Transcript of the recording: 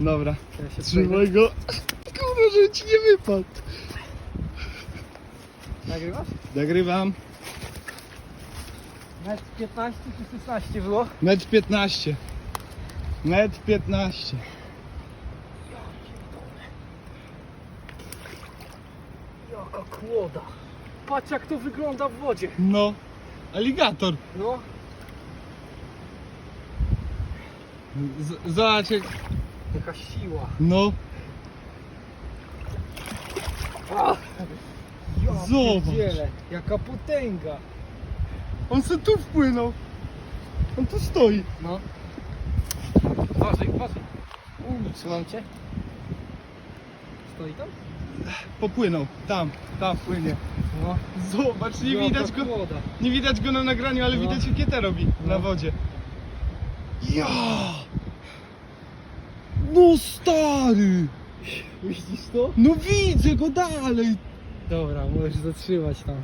Dobra, Ja trzymaj go. Kurwa, że ci nie wypadł. Nagrywasz? Nagrywam. Metr 15 czy 16 było? Metr 15. Metr 15. Jaka kłoda. Patrz jak to wygląda w wodzie. No, aligator. No, Z zobacz jak... jaka siła. No! Ja Zobacz. Jaka potęga. on se tu wpłynął. On tu stoi. No. Uważaj, uważaj. Trzymam cię. Stoi tam? Popłynął. Tam, tam płynie. No. Zobacz, nie widać go. Nie widać go na nagraniu, ale No. widać jakie te robi No. na wodzie. Ja! No stary! Widzisz to? No widzę go dalej! Dobra, możesz zatrzymać tam.